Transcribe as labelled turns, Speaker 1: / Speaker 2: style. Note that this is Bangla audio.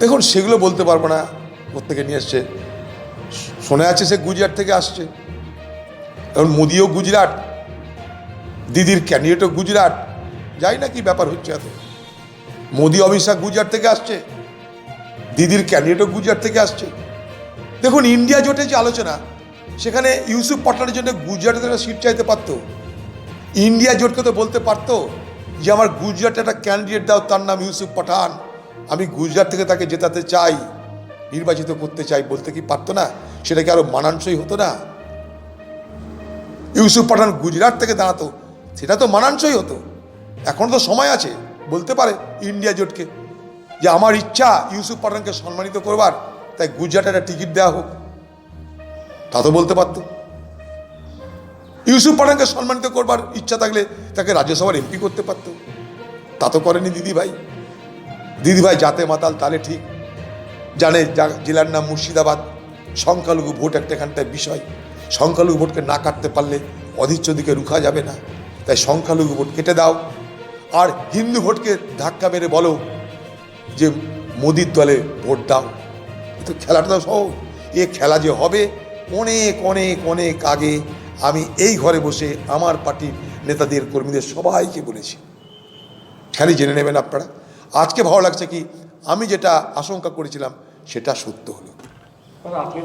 Speaker 1: দেখুন, সেগুলো বলতে পারব না। কোথেকে নিয়ে এসছে? শোনা যাচ্ছে সে গুজরাট থেকে আসছে। এখন মোদিও গুজরাট, দিদির ক্যান্ডিডেটও গুজরাট। যাই না কি ব্যাপার হচ্ছে এত? মোদি, অমিত শাহ গুজরাট থেকে আসছে। দিদির ক্যান্ডিডেটও গুজরাট থেকে আসছে। দেখুন, ইন্ডিয়া জোটে যে আলোচনা, সেখানে ইউসুফ পাঠানের জন্য গুজরাটে একটা সিট চাইতে পারতো। ইন্ডিয়া জোটকে তো বলতে পারতো যে, আমার গুজরাটে একটা ক্যান্ডিডেট দাও, তার নাম ইউসুফ পাঠান। আমি গুজরাট থেকে তাকে জেতাতে চাই, নির্বাচিত করতে চাই বলতে কি পারতো না? সেটা কি আরও মানানসই হতো না? ইউসুফ পাঠান গুজরাট থেকে দাঁড়াতো, সেটা তো মানানসই হতো। এখন তো সময় আছে, বলতে পারে ইন্ডিয়া জোটকে, যে আমার ইচ্ছা ইউসুফ পাঠানকে সম্মানিত করবার, তাই গুজরাটে একটা টিকিট দেওয়া হোক। তা তো বলতে পারতো। ইউসুফ পাঠানকে সম্মানিত করবার ইচ্ছা থাকলে তাকে রাজ্যসভার এমপি করতে পারত। তা তো করেনি দিদিভাই। দিদিভাই জাতে মাতাল তালে ঠিক। জানে জেলার নাম মুর্শিদাবাদ। সংখ্যালঘু ভোট একটা এখানটায় বিষয়। সংখ্যালঘু ভোটকে না কাটতে পারলে অধিচ্ছদিকে রুখা যাবে না। তাই সংখ্যালঘু ভোট কেটে দাও। আর হিন্দু ভোটকে ধাক্কা মেরে বলো যে মোদির দলে ভোট দাও। তো খেলাটা তো সহজ। এ খেলা যে হবে, অনেক অনেক অনেক আগে আমি এই ঘরে বসে আমার পার্টির নেতাদের, কর্মীদের সবাইকে বলেছি। খালি জেনে নেবেন আপনারা। আজকে ভালো লাগছে কি? আমি যেটা আশঙ্কা করেছিলাম সেটা সত্য হলো।
Speaker 2: আপনি